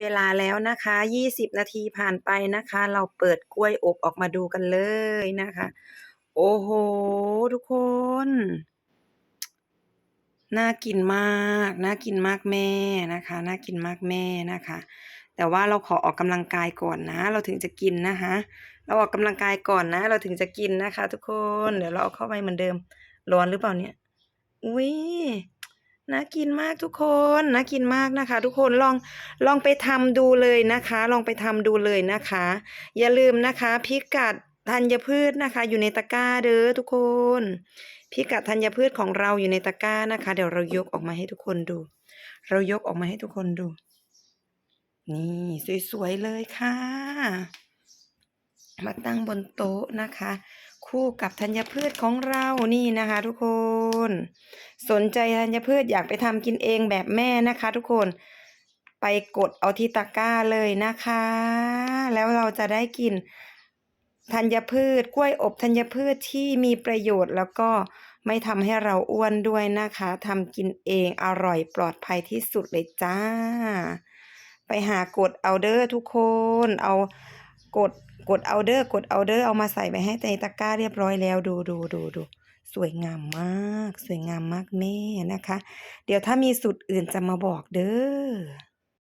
เวลาแล้วนะคะ 20 นาทีผ่านไปนะคะ เราเปิดกล้วยอบออกมาดูกันเลยนะคะ โอ้โฮทุกคน น่ากินมาก น่ากินมากแม่นะคะ น่ากินมากแม่นะคะ แต่ว่าเราขอออกกำลังกายก่อนนะ เราถึงจะกินนะคะ เราออกกำลังกายก่อนนะ เราถึงจะกินนะคะ ทุกคน เดี๋ยวเราเอาเข้าไปเหมือนเดิม ร้อนหรือเปล่าเนี่ย?อุ๊ย น่ากินมากทุกคนน่ากินมากนะคะ ทุกคนลองลองไปทำดูเลยนะคะ ลองไปทำดูเลยนะคะ อย่าลืมนะคะพิกัดธัญพืชนะคะ อยู่ในตะกร้าเด้อทุกคนพิกัดธัญพืชของเราอยู่ในตะกร้านะคะ เดี๋ยวเรายกออกมาให้ทุกคนดู เรายกออกมาให้ทุกคนดู นี่ สวยๆเลยค่ะ มาตั้งบนโต๊ะนะคะ คู่กับธัญพืชของเรานี่นะคะ ทุกคน สนใจธัญพืชอยากไปทำกินเองแบบแม่นะคะ ทุกคนไปกดเอาที่ตะกร้าเลยนะคะ แล้วเราจะได้กินธัญพืชกล้วยอบธัญพืชที่มีประโยชน์แล้วก็ไม่ทำให้เราอ้วนด้วยนะคะทำกินเองอร่อยปลอดภัยที่สุดเลยจ้า ไปหากดเอาเด้อทุกคนเอา กดกดเอาเดอร์กดเอาเดอร์เอามาใส่ไปให้ในตะกร้าเรียบร้อยแล้วดูดูดูดูสวยงามมาก สวยงามมากแม่นะคะ เดี๋ยวถ้ามีสูตรอื่นจะมาบอกเด้อ